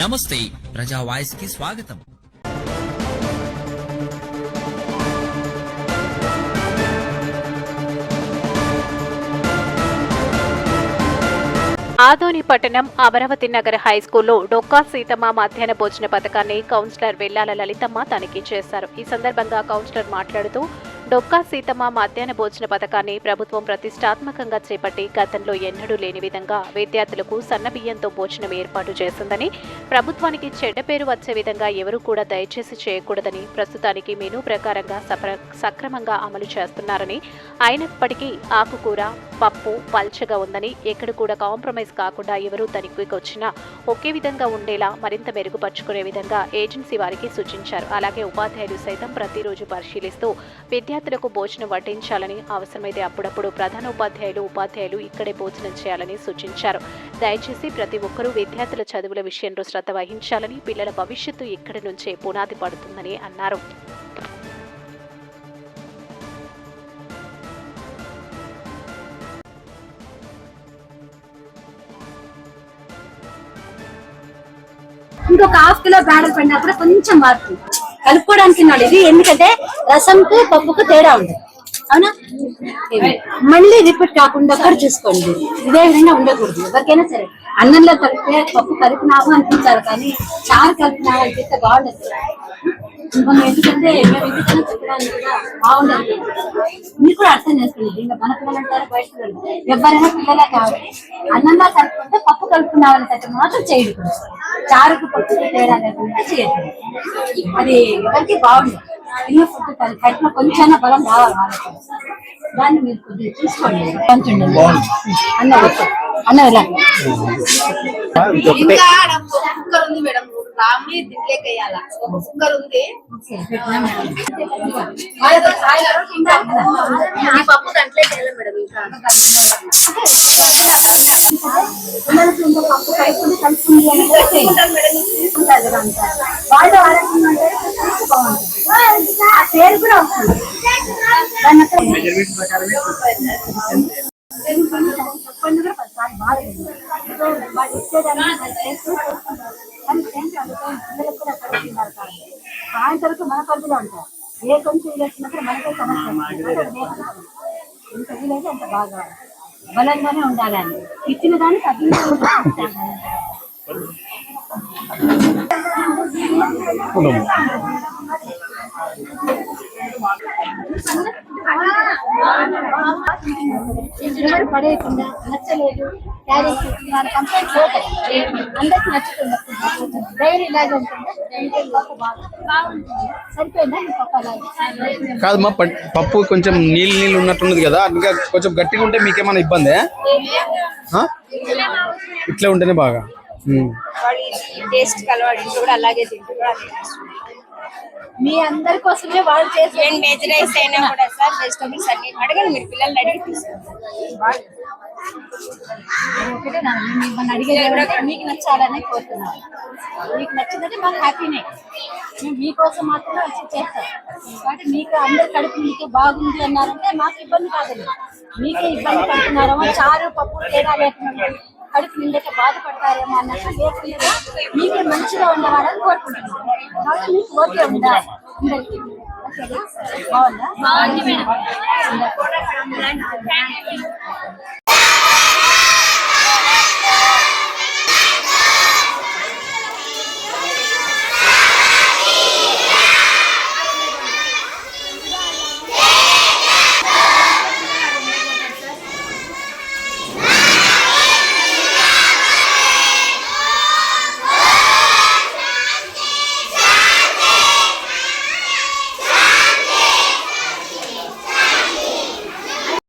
నమస్తే ప్రజా వాయిస్కి స్వాగతం. ఆదోని పట్టణం అమరావతి నగర్ హై స్కూల్లో డొక్కా సీతమ్మ మధ్యాహ్న భోజన పథకాన్ని కౌన్సిలర్ వెల్లాల లలితమ్మ తనిఖీ చేశారు. ఈ సందర్భంగా కౌన్సిలర్ మాట్లాడుతూ డొక్కా సీతమ్మ మధ్యాహ్న భోజన పథకాన్ని ప్రభుత్వం ప్రతిష్టాత్మకంగా చేపట్టి గతంలో ఎన్నడూ లేని విధంగా విద్యార్థులకు సన్నబియ్యంతో భోజనం ఏర్పాటు చేసిందని ప్రభుత్వానికి చెడ్డ పేరు వచ్చే విధంగా ఎవరూ కూడా దయచేసి చేయకూడదని ప్రస్తుతానికి మెనూ ప్రకారంగా సప్ర- సక్రమంగా అమలు చేస్తున్నారని అయినప్పటికీ ఆకుకూర పప్పు పల్చగా ఉందని ఎక్కడ కూడా కాంప్రమైజ్ కాకుండా ఎవరూ తనిఖీకి వచ్చినా ఒకే విధంగా ఉండేలా మరింత మెరుగుపరుచుకునే విధంగా ఏజెన్సీ వారికి సూచించారు. అలాగే ఉపాధ్యాయులు సైతం ప్రతిరోజు పరిశీలిస్తూ విద్యార్థులకు భోజనం వడ్డించాలని అవసరమైతే అప్పుడప్పుడు ప్రధాన ఉపాధ్యాయులు ఉపాధ్యాయులు ఇక్కడే భోజనం చేయాలని సూచించారు. దయచేసి ప్రతి ఒక్కరూ విద్యార్థుల చదువుల విషయంలో శ్రద్ధ వహించాలని పిల్లల భవిష్యత్తు ఇక్కడి నుంచే పునాది పడుతుందని అన్నారు. ఇంకొక హాఫ్ కిలో బ్యాడర్ పడినా కూడా కొంచెం మార్పు కలుపుకోవడానికి ఉన్నాడు ఇది. ఎందుకంటే రసంకు పప్పుకు తేడా ఉంది అవునా? మళ్ళీ రిపీట్ కాకుండా ఒక్కటి చూసుకోండి. ఇదే విధంగా ఉండకూడదు. ఎవరికైనా సరే. అన్నంలో కలిపితే పప్పు కలిపినాము అనిపించాలి కానీ చారు కలిపినాము అనిపిస్తే బాగుండదు. మనం ఎందుకంటే మేము ఎందుకైనా చెప్పడానికి కూడా బాగుండదు. మీరు కూడా అర్థం చేసుకోండి. ఇంకా మన పిల్లలు అంటారు బయట ఎవరైనా పిల్లలే కాబట్టి అన్నంలో కలుపుకుంటే పప్పు కలుపుకున్నామని తగ్గ మాత్రం చేయడం చారుకు పప్పుకు తేడా లేకుండా అది ఎవరికి ఫుడ్ కాదు కడుపులో కొంచెం బలం రావాలి వాళ్ళకి. దాన్ని మీరు కొద్దిగా చూసుకోండి. కొంచెం అన్న. అన్న ఇలా కుక్కర్ ఉంది మేడం. రామి దీంట్లోకి వేయాల ఒక కుక్కర్ ఉంది. పప్పు దాంట్లోకి వేయాలి మేడం ఇంకా. పిల్లలకి కలుపుకుంటే కలుపుకుంది అని తీసుకుంటారు కదా వాళ్ళు ఆరోగ్యం బాగుంటుంది. ఆ పేరు కూడా వస్తుంది. దాని అక్కడ చెప్పండి కూడా పదిసార్లు బాగా వాళ్ళు ఇచ్చేదాన్ని చేస్తూ కానీ అందుకని పిల్లలకు కూడా సాయంత్రం మన పరిధిలో ఉంటారు. ఏ కొంచెం చేసినప్పుడు మనకే సమస్య ఇంత ఎంత వీలైతే అంత బాగా బలంగానే ఉండాలని. ఇచ్చిన దానికి అభివృద్ధి ఎవరు పడేయకుండా నచ్చలేదు పోతాయి అందరికి నచ్చుతుంది డైరీ ఇలాగే ఉంటుంది డైరీ పప్పు కొంచెం నీళ్ళు నీళ్ళు ఉన్నట్టున్నది కదా ఇంకా కొంచెం గట్టిగా ఉంటే మీకేమైనా ఇబ్బంది? ఇట్లా ఉంటేనే బాగా. టేస్ట్ కలవాడి కూడా అలాగే కూడా మీ అందరి కోసమే వాళ్ళు చేసి నేను మేజర్ రైస్ అయినా కూడా సార్ వెజిటబుల్స్ అన్ని అడగండి మీరు పిల్లల్ని అడిగి తీసుకుంటారు. ఒకటే నా మేము మిమ్మల్ని అడిగేది ఎవరంటే మీకు నచ్చాలని కోరుతున్నాను మీకు నచ్చిందంటే మాకు హ్యాపీనే మేము మీకోసం మాత్రమే వచ్చి చేస్తాం. కాబట్టి మీకు అందరు కడుపు మీకు బాగుంది అన్నారంటే మాకు ఇబ్బంది కాదండి. మీకే ఇబ్బంది పడుతున్నారేమో చారు పప్పు తేడా లేకుండా కడుపు నిండక బాధపడతారేమో అన్నట్టు లేకుండా మీకే మంచిగా ఉండవాలని కోరుకుంటున్నాం కాబట్టి మీకు ఓకే ఉందా అందరికీ. బాగుంది?